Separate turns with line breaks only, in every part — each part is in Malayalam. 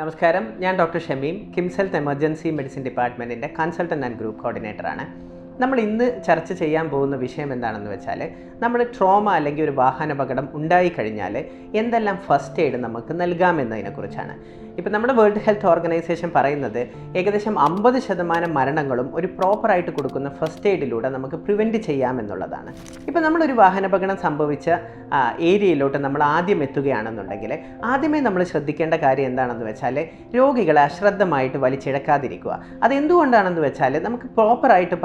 നമസ്കാരം. ഞാൻ doctor Shameem KIMS health emergency medicine ഡിപ്പാർട്ട്മെന്റിന്റെ കൺസൾട്ടന്റ് ആൻഡ് ഗ്രൂപ്പ് കോർഡിനേറ്ററാണ്. നമ്മൾ ഇന്ന് ചർച്ച ചെയ്യാൻ പോകുന്ന വിഷയം എന്താണെന്ന് വെച്ചാൽ നമ്മൾ ട്രോമ അല്ലെങ്കിൽ ഒരു വാഹനാപകടം ഉണ്ടായിക്കഴിഞ്ഞാൽ എന്തെല്ലാം ഫസ്റ്റ് എയ്ഡ് നമുക്ക് നൽകാമെന്നതിനെക്കുറിച്ചാണ് ഇപ്പം നമ്മുടെ വേൾഡ് ഹെൽത്ത് ഓർഗനൈസേഷൻ പറയുന്നത് ഏകദേശം അമ്പത് ശതമാനം മരണങ്ങളും ഒരു പ്രോപ്പറായിട്ട് കൊടുക്കുന്ന ഫസ്റ്റ് എയ്ഡിലൂടെ നമുക്ക് പ്രിവെന്റ് ചെയ്യാമെന്നുള്ളതാണ് ഇപ്പം നമ്മളൊരു വാഹനാപകടം സംഭവിച്ച ഏരിയയിലോട്ട് നമ്മൾ ആദ്യം എത്തുകയാണെന്നുണ്ടെങ്കിൽ ആദ്യമേ നമ്മൾ ശ്രദ്ധിക്കേണ്ട കാര്യം എന്താണെന്ന് വെച്ചാൽ രോഗികളെ അശ്രദ്ധമായിട്ട് വലിച്ചിഴക്കാതിരിക്കുക. അതെന്തുകൊണ്ടാണെന്ന് വെച്ചാൽ നമുക്ക് പ്രോപ്പറായിട്ട്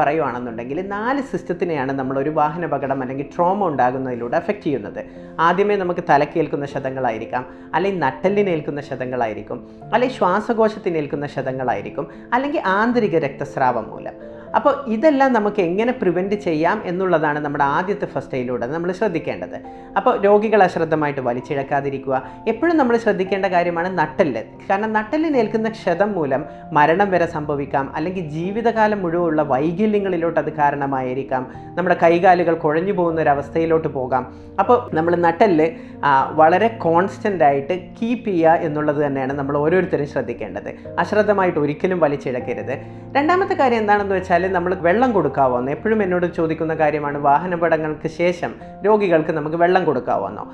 പറയുവാണെന്നുണ്ടെങ്കിൽ നാല് സിസ്റ്റത്തിനെയാണ് നമ്മൾ ഒരു വാഹനപകടം അല്ലെങ്കിൽ ട്രോമ ഉണ്ടാകുന്നതിലൂടെ അഫക്റ്റ് ചെയ്യുന്നത്. ആദ്യമേ നമുക്ക് തലക്കേൽക്കുന്ന ക്ഷതങ്ങളായിരിക്കാം അല്ലെങ്കിൽ നട്ടലിനേൽക്കുന്ന ക്ഷതങ്ങളായിരിക്കും അല്ലെങ്കിൽ ശ്വാസകോശത്തിനേൽക്കുന്ന ക്ഷതങ്ങളായിരിക്കും അല്ലെങ്കിൽ ആന്തരിക രക്തസ്രാവം മൂലം. അപ്പോൾ ഇതെല്ലാം നമുക്ക് എങ്ങനെ പ്രിവെന്റ് ചെയ്യാം എന്നുള്ളതാണ് നമ്മുടെ ആദ്യത്തെ ഫസ്റ്റ് എയിലൂടെ നമ്മൾ ശ്രദ്ധിക്കേണ്ടത്. അപ്പോൾ രോഗികൾ അശ്രദ്ധമായിട്ട് വലിച്ചിഴക്കാതിരിക്കുക. എപ്പോഴും നമ്മൾ ശ്രദ്ധിക്കേണ്ട കാര്യമാണ് നട്ടൽ കാരണം നട്ടലിനേൽക്കുന്ന ക്ഷതം മൂലം മരണം വരെ സംഭവിക്കാം. അല്ലെങ്കിൽ ജീവിതകാലം മുഴുവുള്ള വൈകല്യങ്ങളിലോട്ട് അത് കാരണമായിരിക്കാം. നമ്മുടെ കൈകാലുകൾ കുഴഞ്ഞു പോകുന്ന ഒരു അവസ്ഥയിലോട്ട് പോകാം. അപ്പോൾ നമ്മൾ നട്ടൽ വളരെ കോൺസ്റ്റന്റ് ആയിട്ട് കീപ്പ് ചെയ്യുക എന്നുള്ളത് തന്നെയാണ് നമ്മൾ ഓരോരുത്തരും ശ്രദ്ധിക്കേണ്ടത്. അശ്രദ്ധമായിട്ട് ഒരിക്കലും വലിച്ചിഴക്കരുത്. രണ്ടാമത്തെ കാര്യം എന്താണെന്ന് വെച്ചാൽ നമ്മൾ വെള്ളം കൊടുക്കാവോ എന്ന്? എപ്പോഴും എന്നോട് ചോദിക്കുന്ന കാര്യമാണ് വാഹനപടങ്ങൾക്ക് ശേഷം രോഗികൾക്ക് നമുക്ക് വെള്ളം കൊടുക്കാവോ എന്നോ?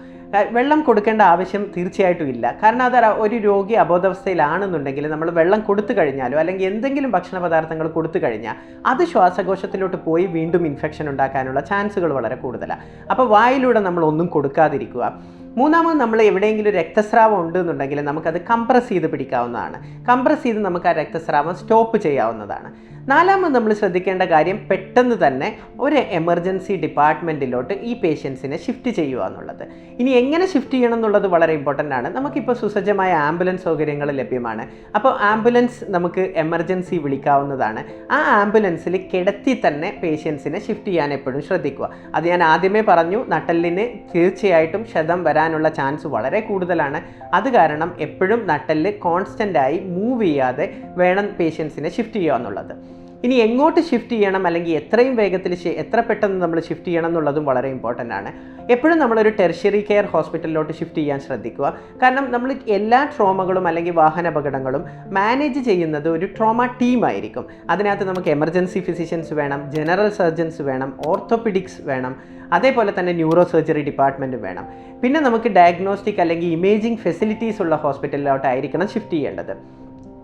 വെള്ളം കൊടുക്കേണ്ട ആവശ്യം തീർച്ചയായിട്ടും ഇല്ല. കാരണം അത് ഒരു രോഗി അബോധാവസ്ഥയിലാണെന്നുണ്ടെങ്കിൽ നമ്മൾ വെള്ളം കൊടുത്തു കഴിഞ്ഞാലോ അല്ലെങ്കിൽ എന്തെങ്കിലും ഭക്ഷണ പദാർത്ഥങ്ങൾ കൊടുത്തു കഴിഞ്ഞാൽ അത് ശ്വാസകോശത്തിലോട്ട് പോയി വീണ്ടും ഇൻഫെക്ഷൻ ഉണ്ടാക്കാനുള്ള ചാൻസുകൾ വളരെ കൂടുതലാണ്. അപ്പോൾ വായിലൂടെ നമ്മൾ ഒന്നും കൊടുക്കാതിരിക്കുക. മൂന്നാമത് നമ്മൾ എവിടെയെങ്കിലും രക്തസ്രാവം ഉണ്ട് എന്നുണ്ടെങ്കിൽ നമുക്കത് കംപ്രസ് ചെയ്ത് പിടിക്കാവുന്നതാണ്. കംപ്രസ് ചെയ്ത് നമുക്ക് ആ രക്തസ്രാവം സ്റ്റോപ്പ് ചെയ്യാവുന്നതാണ്. നാലാമത് നമ്മൾ ശ്രദ്ധിക്കേണ്ട കാര്യം പെട്ടെന്ന് തന്നെ ഒരു എമർജൻസി ഡിപ്പാർട്ട്മെന്റിലോട്ട് ഈ പേഷ്യൻസിനെ ഷിഫ്റ്റ് ചെയ്യുക എന്നുള്ളത്. ഇനി എങ്ങനെ ഷിഫ്റ്റ് ചെയ്യണം എന്നുള്ളത് വളരെ ഇമ്പോർട്ടന്റ് ആണ്. നമുക്കിപ്പോൾ സുസജ്ജമായ ആംബുലൻസ് സൗകര്യങ്ങൾ ലഭ്യമാണ്. അപ്പോൾ ആംബുലൻസ് നമുക്ക് എമർജൻസി വിളിക്കാവുന്നതാണ്. ആ ആംബുലൻസിൽ കിടത്തി തന്നെ പേഷ്യൻസിനെ ഷിഫ്റ്റ് ചെയ്യാൻ എപ്പോഴും ശ്രദ്ധിക്കുക. അത് ഞാൻ ആദ്യമേ പറഞ്ഞു നട്ടലിന് തീർച്ചയായിട്ടും ക്ഷതം വരാനുള്ള ചാൻസ് വളരെ കൂടുതലാണ്. അത് കാരണം എപ്പോഴും നട്ടലിൽ കോൺസ്റ്റന്റായി മൂവ് ചെയ്യാതെ വേണം പേഷ്യൻസിനെ ഷിഫ്റ്റ് ചെയ്യുക എന്നുള്ളത്. ഇനി എങ്ങോട്ട് ഷിഫ്റ്റ് ചെയ്യണം അല്ലെങ്കിൽ എത്രയും വേഗത്തിൽ എത്ര പെട്ടെന്ന് നമ്മൾ ഷിഫ്റ്റ് ചെയ്യണം എന്നുള്ളതും വളരെ ഇമ്പോർട്ടന്റ് ആണ്. എപ്പോഴും നമ്മളൊരു ടെർഷ്യറി കെയർ ഹോസ്പിറ്റലിലോട്ട് ഷിഫ്റ്റ് ചെയ്യാൻ ശ്രദ്ധിക്കുക. കാരണം നമ്മൾ എല്ലാ ട്രോമകളും അല്ലെങ്കിൽ വാഹന അപകടങ്ങളും മാനേജ് ചെയ്യുന്നത് ഒരു ട്രോമ ടീമായിരിക്കും അതിനകത്ത് നമുക്ക് എമർജൻസി ഫിസിഷ്യൻസ് വേണം ജനറൽ സർജൻസ് വേണം ഓർത്തോപിഡിക്സ് വേണം അതേപോലെ തന്നെ ന്യൂറോ സർജറി ഡിപ്പാർട്ട്മെന്റ് വേണം. പിന്നെ നമുക്ക് ഡയഗ്നോസ്റ്റിക് അല്ലെങ്കിൽ ഇമേജിംഗ് ഫെസിലിറ്റീസ് ഉള്ള ഹോസ്പിറ്റലിലോട്ടായിരിക്കണം ഷിഫ്റ്റ് ചെയ്യേണ്ടത്.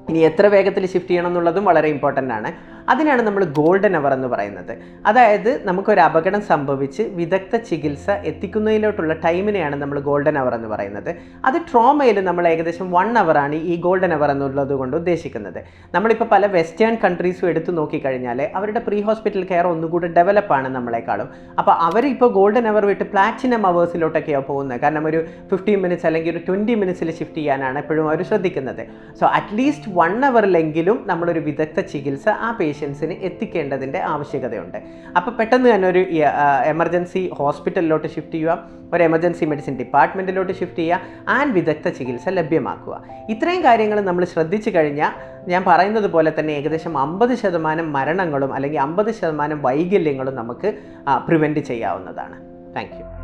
ഇനി എത്ര വേഗത്തിൽ ഷിഫ്റ്റ് ചെയ്യണം എന്നുള്ളതും വളരെ ഇമ്പോർട്ടന്റ് ആണ്. അതിനാണ് നമ്മൾ ഗോൾഡൻ അവർ എന്ന് പറയുന്നത്. അതായത് നമുക്കൊരു അപകടം സംഭവിച്ച് വിദഗ്ധ ചികിത്സ എത്തിക്കുന്നതിലോട്ടുള്ള ടൈമിനെയാണ് നമ്മൾ ഗോൾഡൻ അവർ എന്ന് പറയുന്നത്. അത് ട്രോമയിൽ നമ്മൾ ഏകദേശം വൺ ആണ് ഈ ഗോൾഡൻ അവർ എന്നുള്ളത് കൊണ്ട് ഉദ്ദേശിക്കുന്നത്. നമ്മളിപ്പോൾ പല വെസ്റ്റേൺ കൺട്രീസും എടുത്തു നോക്കിക്കഴിഞ്ഞാൽ അവരുടെ പ്രീ ഹോസ്പിറ്റൽ കെയർ ഒന്നുകൂടി ഡെവലപ്പാണ് നമ്മളെക്കാളും. അപ്പോൾ അവരിപ്പോൾ ഗോൾഡൻ അവർ വിട്ട് പ്ലാറ്റിനം അവേഴ്സിലോട്ടൊക്കെയാണ് പോകുന്നത്. കാരണം ഒരു ഫിഫ്റ്റീൻ മിനിറ്റ്സ് അല്ലെങ്കിൽ ഒരു ട്വന്റി മിനിറ്റ്സിൽ ഷിഫ്റ്റ് ചെയ്യാനാണ് എപ്പോഴും അവർ ശ്രദ്ധിക്കുന്നത്. സോ അറ്റ്ലീസ്റ്റ് വൺ അവറിലെങ്കിലും നമ്മളൊരു വിദഗ്ധ ചികിത്സ ആ പേഷ്യൻസിന് എത്തിക്കേണ്ടതിന്റെ ആവശ്യകതയുണ്ട്. അപ്പോൾ പെട്ടെന്ന് തന്നെ ഒരു എമർജൻസി ഹോസ്പിറ്റലിലോട്ട് ഷിഫ്റ്റ് ചെയ്യുക ഒരു എമർജൻസി മെഡിസിൻ ഡിപ്പാർട്ട്മെന്റിലോട്ട് ഷിഫ്റ്റ് ചെയ്യുക ആൻഡ് വിദഗ്ധ ചികിത്സ ലഭ്യമാക്കുക. ഇത്രയും കാര്യങ്ങൾ നമ്മൾ ശ്രദ്ധിച്ചു കഴിഞ്ഞാൽ ഞാൻ പറയുന്നത് പോലെ തന്നെ ഏകദേശം അമ്പത് ശതമാനം മരണങ്ങളും അല്ലെങ്കിൽ അമ്പത് ശതമാനം വൈകല്യങ്ങളും നമുക്ക് പ്രിവെന്റ് ചെയ്യാവുന്നതാണ്. താങ്ക്